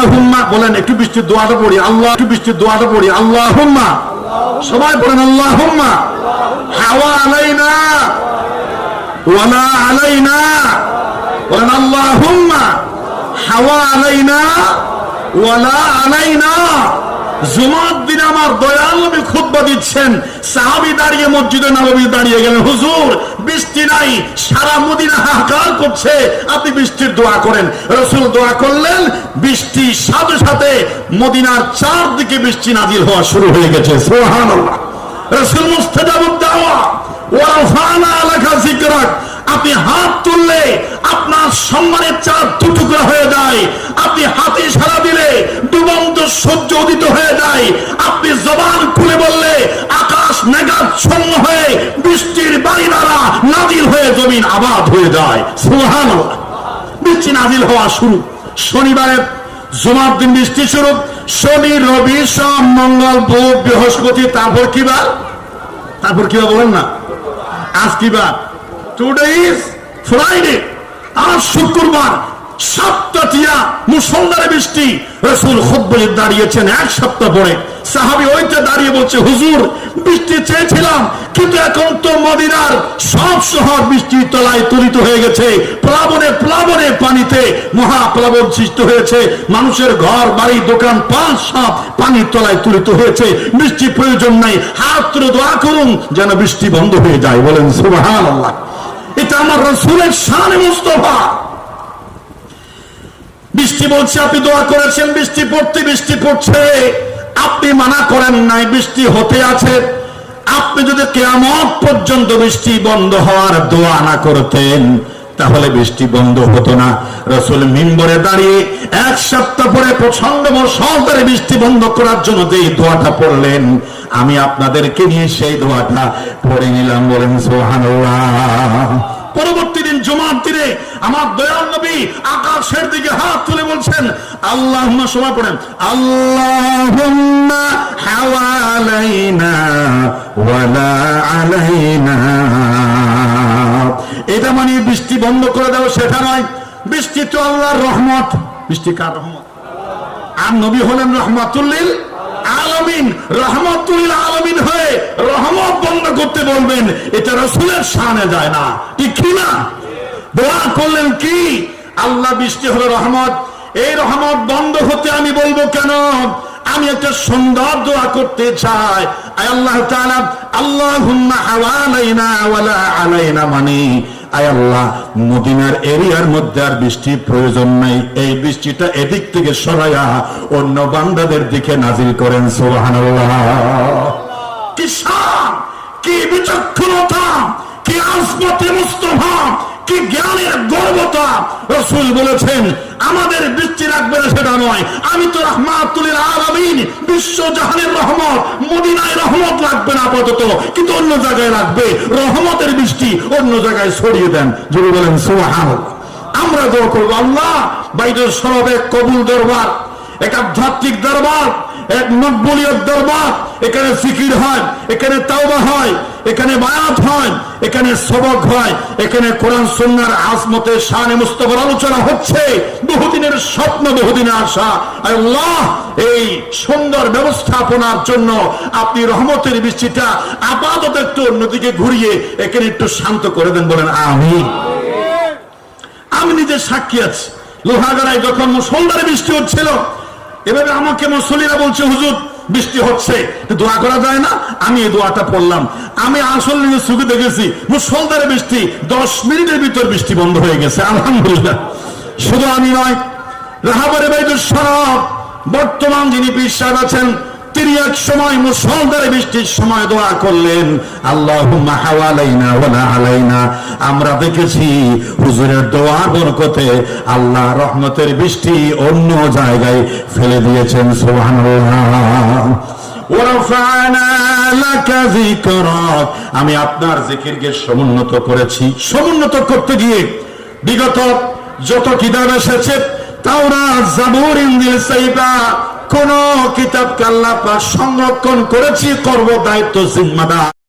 আল্লাহুম্মা বলেন, একটু বৃষ্টির দোয়াটা পড়ি। আল্লাহ, একটু বৃষ্টির দোয়াটা পড়ি। সবাই বলেন ওয়ালা বলেন ওয়ালা জুমার দিন আমার দয়াল নবী দিচ্ছেন। সাহাবী দাঁড়িয়ে মসজিদে নবী দাঁড়িয়ে গেলেন। হুজুর, বৃষ্টি নাই, সারা মদিনা হাহাকার। করছে, আপনি বৃষ্টির দোয়া করেন। রসুল দোয়া করলেন, বৃষ্টি সাথে সাথে মদিনার চারদিকে বৃষ্টি নাজিল হওয়া শুরু হয়ে গেছে। রসুল আপনি হাত তুললে আপনার সম্মানের চাঁদ টুকরা হয়ে যায়। আপনি হাতে সারা দিলে ডুবন্ত সূর্য উদিত হয়ে যায়। আপনি জবান খুলে বললে আকাশ মেঘাচ্ছন্ন হয়ে বৃষ্টির বাড়িনারা নাজিল হয়ে জমিন আবাদ হয়ে যায়। সুহান বৃষ্টি নাজিল হওয়া শুরু। শনিবারের জুমার দিন বৃষ্টি শুরু। শনি, রবি, সোম, মঙ্গল, বুধ, বৃহস্পতি, তারপর কি বার? তারপর কি বলেন না? আজ কি বার? টুডে ইজ ফ্রাইডে আর শুক্রবার। প্লাবনে পানিতে মহাপ্লাবন সৃষ্টি হয়েছে। মানুষের ঘর, বাড়ি, দোকান পাঁচ সব পানির তলায় তুলিত হয়েছে। বৃষ্টি প্রয়োজন নাই, হাত দোয়া করুন যেন বৃষ্টি বন্ধ হয়ে যায়। বলেন আল্লাহ এটা আমার রসুলের শান মুস্তফা। বৃষ্টি বলছে, আপনি দোয়া করেছেন, বৃষ্টি পড়তে, বৃষ্টি পড়ছে। আপনি মানা করেন নাই, বৃষ্টি হতে আছে। আপনি যদি কেয়ামত পর্যন্ত বৃষ্টি বন্ধ হওয়ার দোয়া না করতেন, তাহলে বৃষ্টি বন্ধ হতো না। রসুল মিম্বরে দাঁড়িয়ে এক সপ্তাহ পরে প্রচণ্ড সহকারে বৃষ্টি বন্ধ করার জন্য যে দোয়াটা পড়লেন, আমি আপনাদেরকে নিয়ে সেই দোয়াটা পড়ে নিলাম, বলেন সোহানুল্লাহ পরবর্তী দিন জমার দিনে আমার দয়াল নবী আকাশের দিকে হাত তুলে বলছেন আল্লাহ সময় পড়েন। আলাইনা এটা মানে বৃষ্টি বন্ধ করে দাও সেটা নয়, বৃষ্টি তো আল্লাহর রহমত। বৃষ্টি কার রহমত? আর নবী হলেন রহমাতুল্লিল আলমিন। রহমতুল আলমিন হয়ে রহমত বন্ধ করতে বলবেন, এটা রসুলের সামনে যায় না। ঠিক কি না? দোয়া করলেন কি? আল্লাহ বৃষ্টি হলো রহমত। এই রহমত বন্ধ হতে আমি বলব কেন? আমি একটা সুন্দর দোয়া করতে চাই। আল্লাহ মানে। এরিয়ার মধ্যে আর বৃষ্টির প্রয়োজন নাই। এই বৃষ্টিটা এদিক থেকে অন্য বান্দাদের দিকে নাজিল করেন, সুবহানাল্লাহ। কি শান কি বিচক্ষণতা, কি আসমতে মুস্তফা, কি জ্ঞানের গর্বতা। রসুল বলেছেন, আমাদের বৃষ্টি রাখবে না সেটা নয়। আমি তো রহমাতুল আলমিন, বিশ্ব জাহানের রহমত, মদিনায় রহমত লাগবে না আপাতত। কিন্তু অন্য জায়গায় লাগবে রহমতের বৃষ্টি অন্য জায়গায় ছড়িয়ে দেন। যদি বলেন সুহান আমরা দোয়া করব, আল্লাহ বাইরের সরব কবুল দরবার, এক আধ্যাত্মিক দরবার এক মকবুলিয়ত দরবার, এখানে ফিকির হয়, এখানে তাওবা হয়, এখানে বায়াত হয়, এখানে সবক হয়, এখানে কোরআন সুন্নার আসমতে শানে মুস্তফার আলোচনা হচ্ছে, বহুদিনের স্বপ্ন, বহুদিনের আশা। আল্লাহ এই সুন্দর ব্যবস্থাপনার জন্য আপনি রহমতের বৃষ্টিটা আপাতত একটু অন্যদিকে ঘুরিয়ে, এখানে একটু শান্ত করে দেন বলেন আমি আমি নিজে সাক্ষী আছি। লোহাগাড়ায় যখন মুসলধারে বৃষ্টি হচ্ছিল এভাবে আমাকে মুসলিরা বলছে, হুজুর, বৃষ্টি হচ্ছে দোয়া করা যায় না? আমি এই দোয়াটা পড়লাম। আমি আসল সুখে দেখেছি মুসলদারে বৃষ্টি, দশ মিনিটের ভিতর বৃষ্টি বন্ধ হয়ে গেছে, আলহামদুলিল্লাহ। শুধু আমি নয়, রাহাবারে বাইদুর সরব বর্তমান যিনি সাহেব আছেন তিনি এক সময় মুসলধারে বৃষ্টির সময় দোয়া করলেন আল্লাহ হাওয়ালাইনা আমরা দেখেছি হুজুরের বরকতে আল্লাহ রহমতের বৃষ্টি অন্য জায়গায় ফেলে দিয়েছেন আমি আপনার জিকিরকে সমুন্নত করেছি। সমুন্নত করতে গিয়ে বিগত যত কিতাব এসেছে তাওরা জাবুর, ইনজিল, সাইবা কোন কিতাবকে আল্লাহ সংরক্ষণ করেছি করব দায়িত্ব জিম্মাদার